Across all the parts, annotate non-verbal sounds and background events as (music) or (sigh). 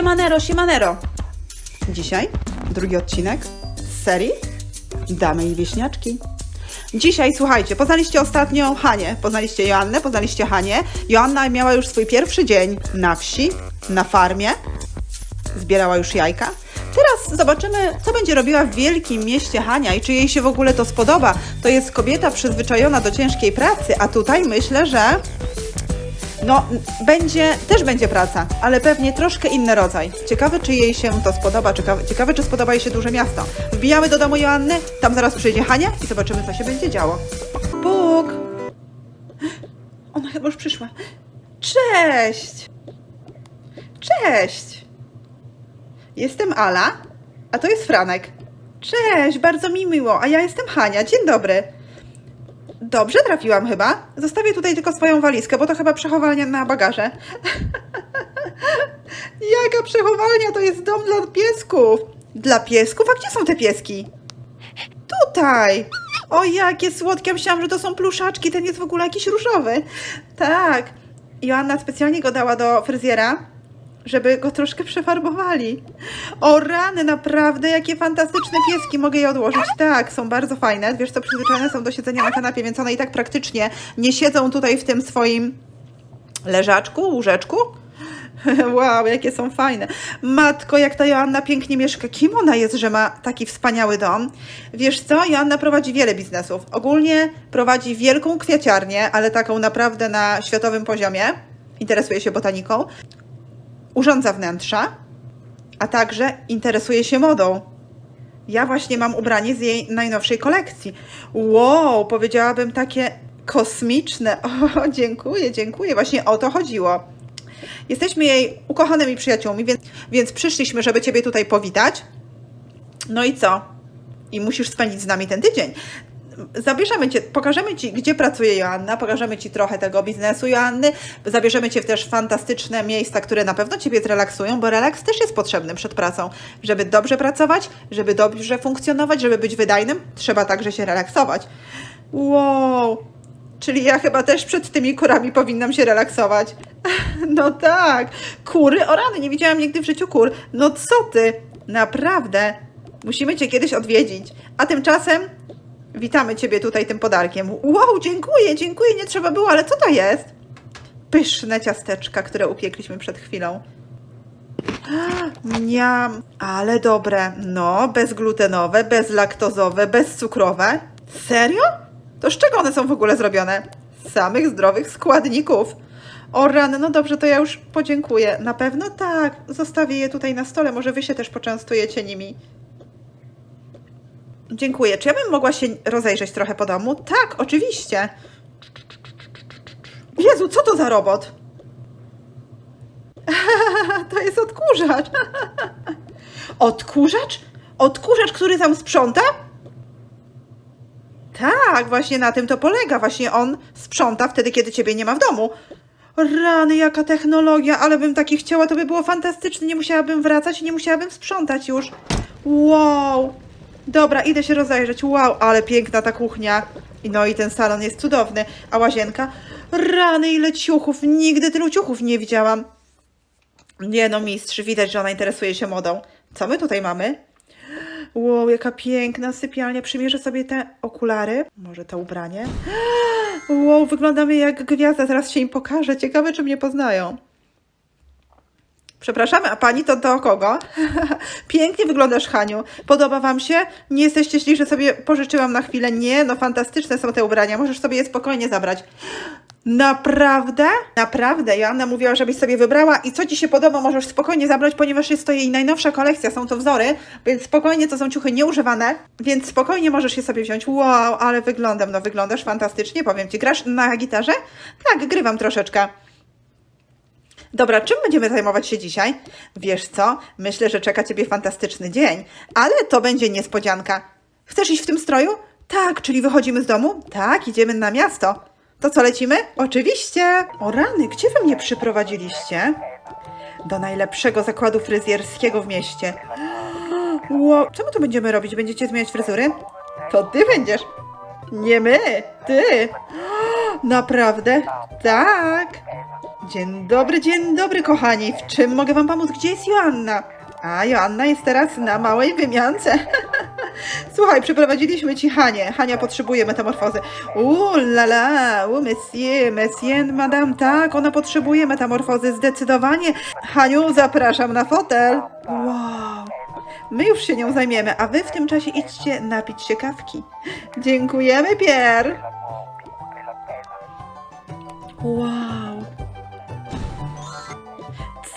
Siemanero, siemanero. Dzisiaj drugi odcinek z serii Damy i Wieśniaczki. Dzisiaj, słuchajcie, poznaliście ostatnio Hanię, poznaliście Joannę, poznaliście Hanię. Joanna miała już swój pierwszy dzień na wsi, na farmie. Zbierała już jajka. Teraz zobaczymy, co będzie robiła w wielkim mieście Hania i czy jej się w ogóle to spodoba. To jest kobieta przyzwyczajona do ciężkiej pracy, a tutaj myślę, że no, będzie, też będzie praca, ale pewnie troszkę inny rodzaj. Ciekawe, czy jej się to spodoba, ciekawe, ciekawe czy spodoba jej się duże miasto. Wbijamy do domu Joanny, tam zaraz przyjdzie Hania i zobaczymy, co się będzie działo. Bóg! Ona chyba już przyszła. Cześć! Cześć! Jestem Ala, a to jest Franek. Cześć, bardzo mi miło, a ja jestem Hania. Dzień dobry. Dobrze trafiłam chyba. Zostawię tutaj tylko swoją walizkę, bo to chyba przechowalnia na bagaże. (laughs) Jaka przechowalnia? To jest dom dla piesków. Dla piesków? A gdzie są te pieski? Tutaj. O, jakie słodkie. Myślałam, że to są pluszaczki. Ten jest w ogóle jakiś różowy. Tak. Joanna specjalnie go dała do fryzjera, żeby go troszkę przefarbowali. O rany, naprawdę, jakie fantastyczne pieski. Mogę je odłożyć? Tak, są bardzo fajne. Wiesz co, przyzwyczajone są do siedzenia na kanapie, więc one i tak praktycznie nie siedzą tutaj w tym swoim leżaczku, łóżeczku. (laughs) Wow, jakie są fajne. Matko, jak ta Joanna pięknie mieszka. Kim ona jest, że ma taki wspaniały dom? Wiesz co, Joanna prowadzi wiele biznesów. Ogólnie prowadzi wielką kwiaciarnię, ale taką naprawdę na światowym poziomie. Interesuje się botaniką. Urządza wnętrza, a także interesuje się modą. Ja właśnie mam ubranie z jej najnowszej kolekcji. Wow, powiedziałabym takie kosmiczne. (laughs) O, dziękuję, dziękuję. Właśnie o to chodziło. Jesteśmy jej ukochanymi przyjaciółmi, więc, więc przyszliśmy, żeby Ciebie tutaj powitać. No i co? I musisz spędzić z nami ten tydzień. Zabierzemy Cię, pokażemy Ci, gdzie pracuje Joanna, pokażemy Ci trochę tego biznesu Joanny, zabierzemy Cię w też fantastyczne miejsca, które na pewno Ciebie zrelaksują, bo relaks też jest potrzebny przed pracą. Żeby dobrze pracować, żeby dobrze funkcjonować, żeby być wydajnym, trzeba także się relaksować. Wow! Czyli ja chyba też przed tymi kurami powinnam się relaksować. (laughs) No tak, kury, o rany, nie widziałam nigdy w życiu kur. No co ty, naprawdę, musimy cię kiedyś odwiedzić. A tymczasem witamy ciebie tutaj tym podarkiem. Wow, dziękuję, dziękuję, nie trzeba było, ale co to jest? Pyszne ciasteczka, które upiekliśmy przed chwilą. (gasps) Niam, ale dobre. No, bezglutenowe, bezlaktozowe, bezcukrowe. Serio? To z czego one są w ogóle zrobione? Z samych zdrowych składników. O rany, no dobrze, to ja już podziękuję. Na pewno tak. Zostawię je tutaj na stole. Może wy się też poczęstujecie nimi. Dziękuję. Czy ja bym mogła się rozejrzeć trochę po domu? Tak, oczywiście. Jezu, co to za robot? (laughs) to jest odkurzacz. (laughs) odkurzacz? Odkurzacz, który tam sprząta? Tak, właśnie na tym to polega. Właśnie on sprząta wtedy, kiedy ciebie nie ma w domu. Rany, jaka technologia, ale bym taki chciała, to by było fantastyczne. Nie musiałabym wracać i nie musiałabym sprzątać już. Wow. Dobra, idę się rozejrzeć. Wow, ale piękna ta kuchnia. No i ten salon jest cudowny. A łazienka? Rany, ile ciuchów. Nigdy tylu ciuchów nie widziałam. Nie no, mistrz, widać, że ona interesuje się modą. Co my tutaj mamy? Wow, jaka piękna sypialnia. Przymierzę sobie te okulary. Może to ubranie. (gasps) Wow, wyglądamy jak gwiazda. Zaraz się im pokażę. Ciekawe, czy mnie poznają. Przepraszamy, a pani to do kogo? (laughs) Pięknie wyglądasz, Haniu. Podoba wam się? Nie jesteście źli, że sobie pożyczyłam na chwilę? Nie, no fantastyczne są te ubrania. Możesz sobie je spokojnie zabrać. Naprawdę? Naprawdę. Joanna mówiła, żebyś sobie wybrała i co ci się podoba, możesz spokojnie zabrać, ponieważ jest to jej najnowsza kolekcja, są to wzory, więc spokojnie to są ciuchy nieużywane, więc spokojnie możesz je sobie wziąć. Wow, ale wyglądam, no wyglądasz fantastycznie, powiem ci. Grasz na gitarze? Tak, grywam troszeczkę. Dobra, czym będziemy zajmować się dzisiaj? Wiesz co? Myślę, że czeka ciebie fantastyczny dzień, ale to będzie niespodzianka. Chcesz iść w tym stroju? Tak, czyli wychodzimy z domu? Tak, idziemy na miasto. To co, lecimy? Oczywiście. O rany, gdzie wy mnie przyprowadziliście? Do najlepszego zakładu fryzjerskiego w mieście. Wow, co my będziemy robić? Będziecie zmieniać fryzury? To ty będziesz. Nie my, ty. (gasps) Naprawdę? Tak. Dzień dobry, dzień dobry, kochani. W czym mogę wam pomóc? Gdzie jest Joanna? A, Joanna jest teraz na małej wymiance. (laughs) Słuchaj, przyprowadziliśmy ci Hanię. Hania potrzebuje metamorfozy. Uuu, la la, u, monsieur, monsieur, madame, tak, ona potrzebuje metamorfozy, zdecydowanie. Haniu, zapraszam na fotel. Wow. My już się nią zajmiemy, a wy w tym czasie idźcie napić się kawki. Dziękujemy, Pierre. Wow.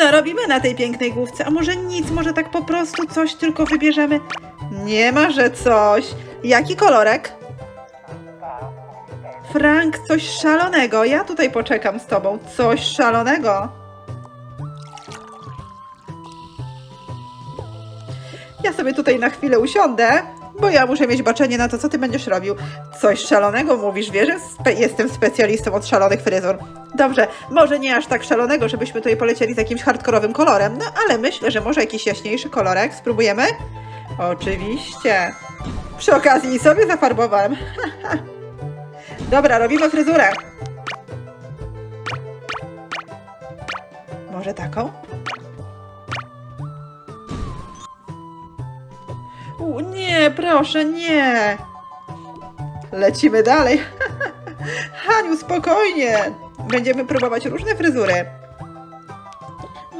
Co robimy na tej pięknej główce? A może nic, może tak po prostu coś tylko wybierzemy? Nie ma, że coś. Jaki kolorek? Frank, coś szalonego. Ja tutaj poczekam z tobą. Coś szalonego. Ja sobie tutaj na chwilę usiądę, bo ja muszę mieć baczenie na to, co ty będziesz robił. Coś szalonego mówisz, wiesz? Spe- jestem specjalistą od szalonych fryzur. Dobrze, może nie aż tak szalonego, żebyśmy tutaj polecieli z jakimś hardkorowym kolorem, no ale myślę, że może jakiś jaśniejszy kolorek. Spróbujemy? Oczywiście. Przy okazji sobie zafarbowałem. (laughs) Dobra, robimy fryzurę. Może taką? Nie, proszę, nie. Lecimy dalej. (laughs) Haniu, spokojnie. Będziemy próbować różne fryzury.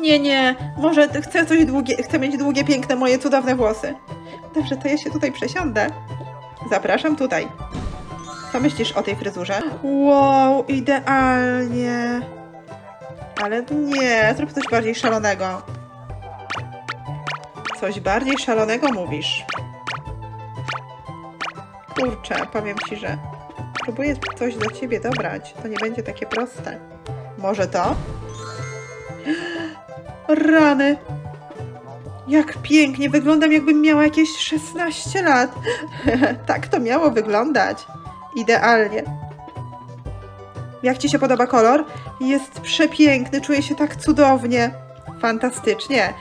Nie, nie, może chcę coś długie, chcę mieć długie, piękne, moje cudowne włosy. Dobrze, to ja się tutaj przesiądę. Zapraszam tutaj. Co myślisz o tej fryzurze? Wow, idealnie. Ale nie, zrób coś bardziej szalonego. Coś bardziej szalonego mówisz. Kurczę, powiem ci, że próbuję coś do ciebie dobrać. To nie będzie takie proste. Może to? (gasps) Rany! Jak pięknie! Wyglądam jakbym miała jakieś 16 lat. (laughs) tak to miało wyglądać. Idealnie. Jak ci się podoba kolor? Jest przepiękny, czuję się tak cudownie. Fantastycznie.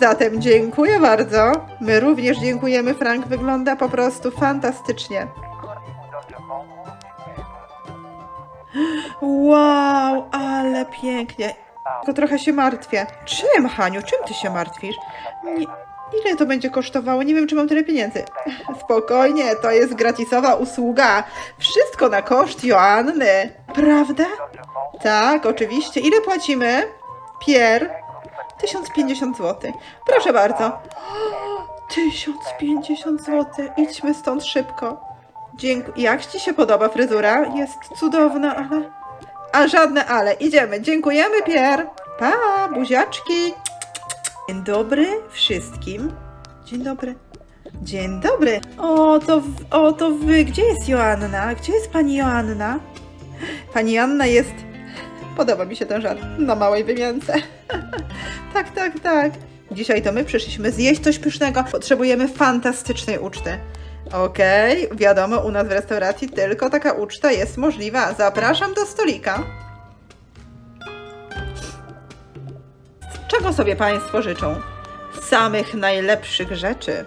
Zatem dziękuję bardzo. My również dziękujemy. Frank wygląda po prostu fantastycznie. Wow, ale pięknie. Tylko trochę się martwię. Czym, Haniu? Czym ty się martwisz? Nie, ile to będzie kosztowało? Nie wiem, czy mam tyle pieniędzy. Spokojnie, to jest gratisowa usługa. Wszystko na koszt Joanny. Prawda? Tak, oczywiście. Ile płacimy? Pier? 1050 zł. Proszę bardzo. 1050 zł. Idźmy stąd szybko. Dziękuję. Jak ci się podoba fryzura? Jest cudowna, ale... A żadne ale. Idziemy. Dziękujemy, Pier. Pa, buziaczki. Dzień dobry wszystkim. Dzień dobry. Dzień dobry. O, to, o, to wy. Gdzie jest Joanna? Gdzie jest pani Joanna? Pani Joanna jest... Podoba mi się ten żart. Na małej wymiance. (laughs) tak, tak, tak. Dzisiaj to my przyszliśmy zjeść coś pysznego. Potrzebujemy fantastycznej uczty. Okej, wiadomo, u nas w restauracji tylko taka uczta jest możliwa. Zapraszam do stolika. Czego sobie Państwo życzą? Samych najlepszych rzeczy.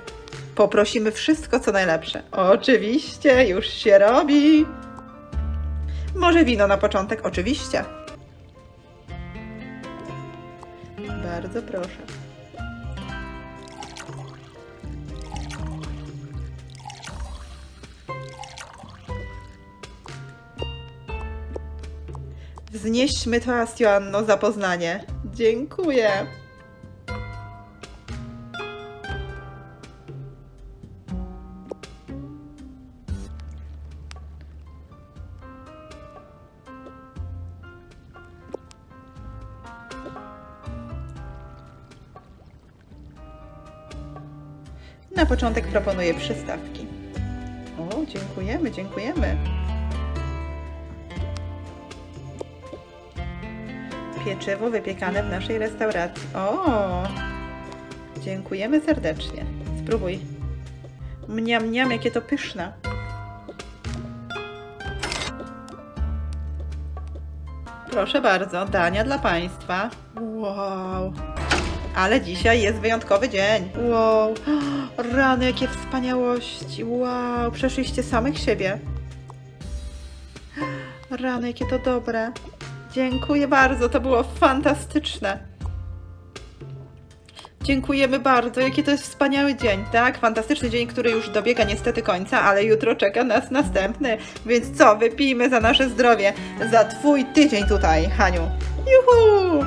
Poprosimy wszystko, co najlepsze. Oczywiście, już się robi. Może wino na początek? Oczywiście. Bardzo proszę. Wznieśmy toast, Joanno, za Poznanie. Dziękuję. Na początek proponuję przystawki. O, dziękujemy, dziękujemy. Pieczywo wypiekane w naszej restauracji. O! Dziękujemy serdecznie. Spróbuj. Mniam, mniam, jakie to pyszne. Proszę bardzo, dania dla Państwa. Wow. Ale dzisiaj jest wyjątkowy dzień. Wow. (gasps) Rany, jakie wspaniałości. Wow, przeszliście samych siebie. (gasps) Rany, jakie to dobre. Dziękuję bardzo, to było fantastyczne. Dziękujemy bardzo, jaki to jest wspaniały dzień, tak? Fantastyczny dzień, który już dobiega niestety końca, ale jutro czeka nas następny. Więc co, wypijmy za nasze zdrowie, za twój tydzień tutaj, Haniu. Juhu!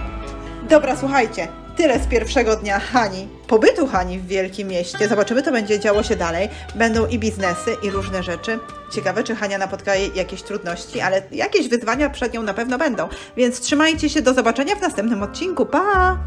Dobra, słuchajcie, tyle z pierwszego dnia Hani, pobytu Hani w wielkim mieście. Zobaczymy, co będzie działo się dalej. Będą i biznesy, i różne rzeczy. Ciekawe, czy Hania napotka jej jakieś trudności, ale jakieś wyzwania przed nią na pewno będą. Więc trzymajcie się, do zobaczenia w następnym odcinku. Pa!